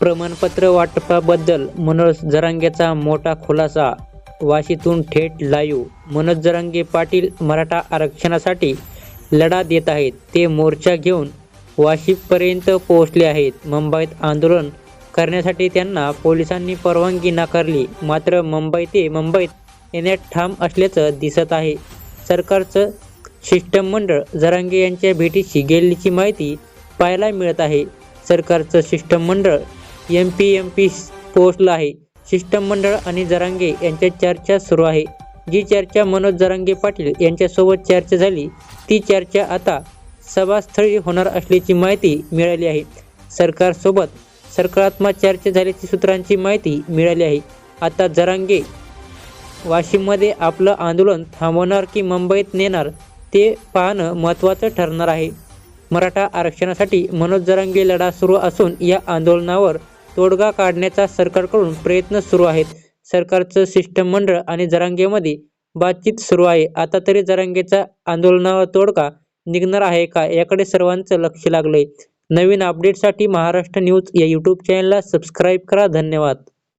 प्रमाणपत्र वाटपाबद्दल मनोज जरांगेचा मोठा खुलासा वाशीतून थेट लाईव्ह मनोज जरांगे पाटील मराठा आरक्षणासाठी लढा देत आहेत. ते मोर्चा घेऊन वाशीपर्यंत पोहोचले आहेत. मुंबईत आंदोलन करण्यासाठी त्यांना पोलिसांनी परवानगी नाकारली. मात्र मुंबई ते मुंबईत येण्यात ठाम असल्याचं दिसत आहे. सरकारचं शिष्टमंडळ जरांगे यांच्या भेटीशी गेल्याची माहिती पाहायला मिळत आहे. सरकारचं शिष्टमंडळ एम पी एम पी पोहोचला आहे. शिष्टमंडळ आणि जरांगे यांच्यात चर्चा सुरू आहे. जी चर्चा मनोज जरांगे पाटील यांच्यासोबत चर्चा झाली ती चर्चा आता सभास्थळी होणार असल्याची माहिती मिळाली आहे. सरकारसोबत सकारात्मक चर्चा झाल्याची सूत्रांची माहिती मिळाली आहे. आता जरांगे वाशिममध्ये आपलं आंदोलन थांबवणार की मुंबईत नेणार ते पाहणं महत्त्वाचं ठरणार आहे. मराठा आरक्षणासाठी मनोज जरांगे लढा सुरू असून या आंदोलनावर तोडगा काढण्याचा सरकारकडून प्रयत्न सुरू आहेत. सरकारचं शिष्टमंडळ आणि जरांगेमध्ये बातचीत सुरू आहे. आता तरी जरांगेचा आंदोलनावर तोडगा निघणार आहे का याकडे सर्वांचं लक्ष लागलंय. नवीन अपडेटसाठी महाराष्ट्र न्यूज या यूट्यूब चॅनलला सबस्क्राईब करा. धन्यवाद.